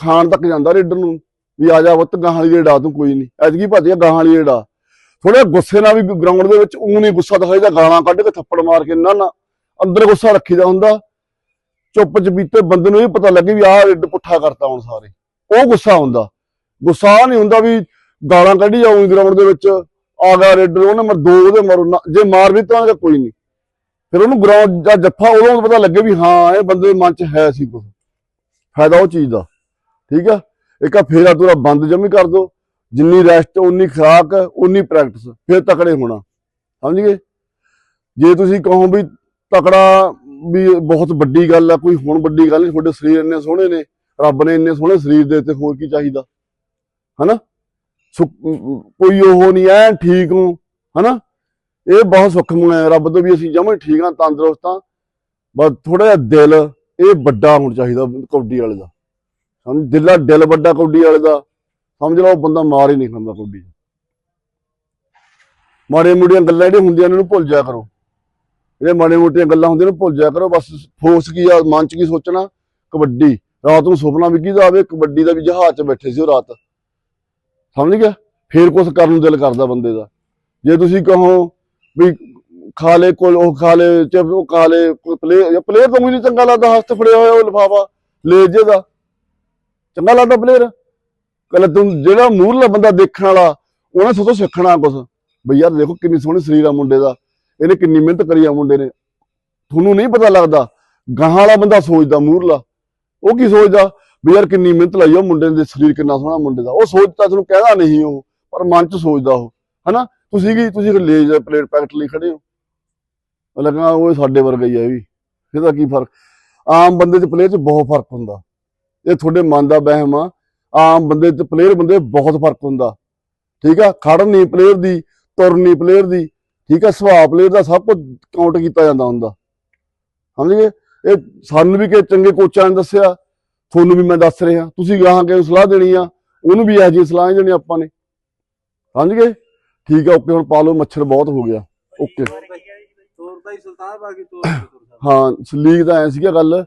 ਖਾਣ ਤੱਕ ਜਾਂਦਾ ਰੇਡਰ ਨੂੰ, ਵੀ ਆ ਜਾ ਪੁੱਤ, ਗਾਹਾਂ ਵਾਲੀ ਰੇਡਾ ਤੂੰ ਕੋਈ ਨਹੀਂ। ਐਤਕੀ ਭਾਜੀ ਗਾਹਾਂ ਵਾਲੀ ਰੇਡਾ ਥੋੜਾ ਗੁੱਸੇ ਨਾਲ ਵੀ ਗਰਾਊਂਡ ਦੇ ਵਿੱਚ ਊਂ ਨਹੀਂ ਗੁੱਸਾ ਦਿਖਾਈਦਾ ਗਾਲਾਂ ਕੱਢ ਕੇ ਥੱਪੜ ਮਾਰ ਕੇ ਨਾ ਨਾ ਅੰਦਰ ਗੁੱਸਾ ਰੱਖੀਦਾ ਹੁੰਦਾ। ਚੁੱਪ ਚਪੀਤੇ ਬੰਦੇ ਨੂੰ ਇਹ ਪਤਾ ਲੱਗੇ ਵੀ ਆਹ ਰੇਡ ਪੁੱਠਾ ਕਰਤਾ ਹੁਣ ਸਾਰੇ। ਉਹ ਗੁੱਸਾ ਹੁੰਦਾ। ਗੁੱਸਾ ਨਹੀਂ ਹੁੰਦਾ ਵੀ ਗਾਲਾਂ ਕੱਢੀ ਜਾਊਗੀ ਗਰਾਊਂਡ ਦੇ ਵਿੱਚ, ਆ ਗਿਆ ਰੇਡਰ, ਉਹਨੇ ਮਰ, ਦੋ ਉਹਦੇ ਮਾਰੋ, ਨਾ- ਜੇ ਮਾਰ ਵੀ ਤਾਂ ਕੋਈ ਨਹੀਂ। ਫਿਰ ਉਹਨੂੰ ਗਰਾਊਂਡ ਦਾ ਜੱਫਾ ਉਦੋਂ ਪਤਾ ਲੱਗੇ ਵੀ ਹਾਂ, ਇਹ ਬੰਦੇ ਦੇ ਮਨ 'ਚ ਹੈ ਸੀ ਕੁਝ ਫਾਇਦਾ ਉਹ ਚੀਜ਼ ਦਾ। ਠੀਕ ਆ? ਇੱਕ ਆ ਫੇਰਾ ਤੁਰਾ ਬੰਦ ਜਮੀ ਕਰ ਦੋ। ਜਿੰਨੀ ਰੈਸਟ ਉਨੀ ਖੁਰਾਕ, ਉਨੀ ਪ੍ਰੈਕਟਿਸ ਫਿਰ ਤਕੜੇ ਹੋਣਾ। ਸਮਝ ਗਏ? ਜੇ ਤੁਸੀਂ ਕਹੋ ਵੀ ਤਕੜਾ ਵੀ ਬਹੁਤ ਵੱਡੀ ਗੱਲ ਆ, ਕੋਈ ਹੁਣ ਵੱਡੀ ਗੱਲ ਨਹੀਂ, ਤੁਹਾਡੇ ਸਰੀਰ ਇੰਨੇ ਸੋਹਣੇ ਨੇ, ਰੱਬ ਨੇ ਇੰਨੇ ਸੋਹਣੇ ਸਰੀਰ ਦੇ ਤੇ ਹੋਰ ਕੀ ਚਾਹੀਦਾ? ਹਨਾ? ਸੁ- ਕੋਈ ਉਹ ਨਹੀਂ ਐ ਠੀਕ ਹੋ ਹਨਾ? ਇਹ ਬਹੁਤ ਸੁੱਖ ਮੰਗਿਆ ਰੱਬ ਤੋਂ ਵੀ ਅਸੀਂ ਜਮਾਂ ਠੀਕ ਆ, ਤੰਦਰੁਸਤ ਆ। ਬਸ ਥੋੜਾ ਜਿਹਾ ਦਿਲ, ਇਹ ਵੱਡਾ ਹੋਣਾ ਚਾਹੀਦਾ, ਕਬੱਡੀ ਵਾਲੇ ਦਾ। ਸਮਝ ਦਿਲਾ ਦਿਲ ਵੱਡਾ ਕੌਡੀ ਵਾਲੇ ਦਾ, ਸਮਝ ਲਓ ਬੰਦਾ ਮਾਰ ਹੀ ਨਹੀਂ ਖਾਂਦਾ ਕੌਡੀ 'ਚ। ਮਾੜੇ ਮੋਟੀਆਂ ਗੱਲਾਂ ਜਿਹੜੀਆਂ ਹੁੰਦੀਆਂ ਇਹਨਾਂ ਨੂੰ ਭੁੱਲ ਜਾ ਕਰੋ। ਜਿਹੜੇ ਮਾੜੇ ਮੋਟੀਆਂ ਗੱਲਾਂ ਹੁੰਦੀਆਂ ਨੇ ਭੁੱਲ ਜਾ ਕਰੋ। ਬਸ ਫੋਰਸ ਕੀ ਆ, ਮਨ 'ਚ ਕੀ ਸੋਚਣਾ? ਕਬੱਡੀ। ਰਾਤ ਨੂੰ ਸੁਪਨਾ ਵੀ ਕਿਹਦਾ ਆਵੇ? ਕਬੱਡੀ ਦਾ ਵੀ ਜਹਾਜ਼ 'ਚ ਬੈਠੇ ਸੀ ਉਹ ਰਾਤ। ਸਮਝ ਗਿਆ? ਫੇਰ ਕੁਝ ਕਰਨ ਨੂੰ ਦਿਲ ਕਰਦਾ ਬੰਦੇ ਦਾ। ਜੇ ਤੁਸੀਂ ਕਹੋ ਵੀ ਖਾ ਲੈ ਕੋਲ ਉਹ ਖਾ ਲੈ ਚਿਪ ਉਹ ਖਾ ਲੈ ਪਲੇ ਪਲੇਅਰ ਪਲੇਅਰ ਤਾਂ ਨਹੀਂ ਚੰਗਾ ਲੱਗਦਾ, ਹੱਥ ਫੜਿਆ ਹੋਇਆ ਉਹ ਲਿਫਾਫਾ, ਲੈ ਜੇ ਦਾ। ਚੰਗਾ ਲੱਗਦਾ ਪਲੇਅਰ ਕੱਲ ਤੂੰ ਜਿਹੜਾ ਮੂਰਲਾ ਬੰਦਾ ਦੇਖਣ ਵਾਲਾ, ਉਹਨੇ ਸੋਚੋ ਸਿੱਖਣਾ ਕੁਝ ਬਈ ਯਾਰ ਦੇਖੋ ਕਿੰਨੀ ਸੋਹਣੀ ਸਰੀਰ ਆ ਮੁੰਡੇ ਦਾ। ਇਹਨੇ ਕਿੰਨੀ ਮਿਹਨਤ ਕਰੀ ਆ ਮੁੰਡੇ ਨੇ। ਤੁਹਾਨੂੰ ਨਹੀਂ ਪਤਾ ਲੱਗਦਾ, ਗਾਹਾਂ ਵਾਲਾ ਬੰਦਾ ਸੋਚਦਾ ਮੂਹਰਲਾ ਉਹ ਕੀ ਸੋਚਦਾ? ਵੀ ਯਾਰ ਕਿੰਨੀ ਮਿਹਨਤ ਲਾਈ ਆ ਮੁੰਡੇ ਦੇ ਸਰੀਰ, ਕਿੰਨਾ ਸੋਹਣਾ ਮੁੰਡੇ ਦਾ। ਉਹ ਸੋਚਦਾ ਤੁਹਾਨੂੰ ਕਹਿਦਾ ਨਹੀਂ ਉਹ, ਪਰ ਮਨ ਚ ਸੋਚਦਾ ਉਹ। ਹਨਾ? ਤੁਸੀਂ ਕੀ, ਤੁਸੀਂ ਲੈ ਪਲੇਟ ਪੈਕਟ ਲਈ ਖੜੇ ਹੋ? ਉਹ ਲੱਗਣਾ ਉਹ ਸਾਡੇ ਵਰਗਾ ਹੀ ਆ ਇਹ ਵੀ। ਇਹਦਾ ਕੀ ਫ਼ਰਕ? ਆਮ ਬੰਦੇ ਚ ਪਲੇਅਰ ਚ ਬਹੁਤ ਫ਼ਰਕ ਹੁੰਦਾ। ਇਹ ਤੁਹਾਡੇ ਮਨ ਦਾ ਵਹਿਮ ਆ। ਆਮ ਬੰਦੇ ਤੇ ਪਲੇਅਰ ਬੰਦੇ ਬਹੁਤ ਫ਼ਰਕ ਹੁੰਦਾ। ਠੀਕ ਆ? ਖੜਨ ਨਹੀਂ ਪਲੇਅਰ ਦੀ ਤੁਰਨ ਨਹੀਂ ਪਲੇਅਰ ਦੀ। ਠੀਕ ਆ? ਸੁਭਾਅ ਪਲੇਅਰ ਦਾ ਸਭ ਕੁਝ ਕਾਊਂਟ ਕੀਤਾ ਜਾਂਦਾ ਹੁੰਦਾ। ਸਮਝ ਗਏ? ਇਹ ਸਾਨੂੰ ਵੀ ਕਿ ਚੰਗੇ ਕੋਚਾਂ ਨੇ ਦੱਸਿਆ। ਤੁਹਾਨੂੰ ਵੀ ਮੈਂ ਦੱਸ ਰਿਹਾ। ਤੁਸੀਂ ਗਾਹਾਂ ਕੇ ਸਲਾਹ ਦੇਣੀ ਆ ਉਹਨੂੰ ਵੀ ਇਹੋ ਜਿਹੀ ਸਲਾਹ ਦੇਣੀ ਆਪਾਂ ਨੇ। ਸਮਝ ਗਏ? ਠੀਕ ਆ ਓਕੇ ਹੁਣ ਪਾ ਲਓ ਮੱਛਰ ਬਹੁਤ ਹੋ ਗਿਆ। ਓਕੇ ਤੋਰਦਾ ਹੀ ਸੁਲਤਾਨ ਬਾਕੀ ਤੋਰ ਹਾਂ ਲੀਗ ਦਾ ਐ ਸੀਗਾ ਗੱਲ।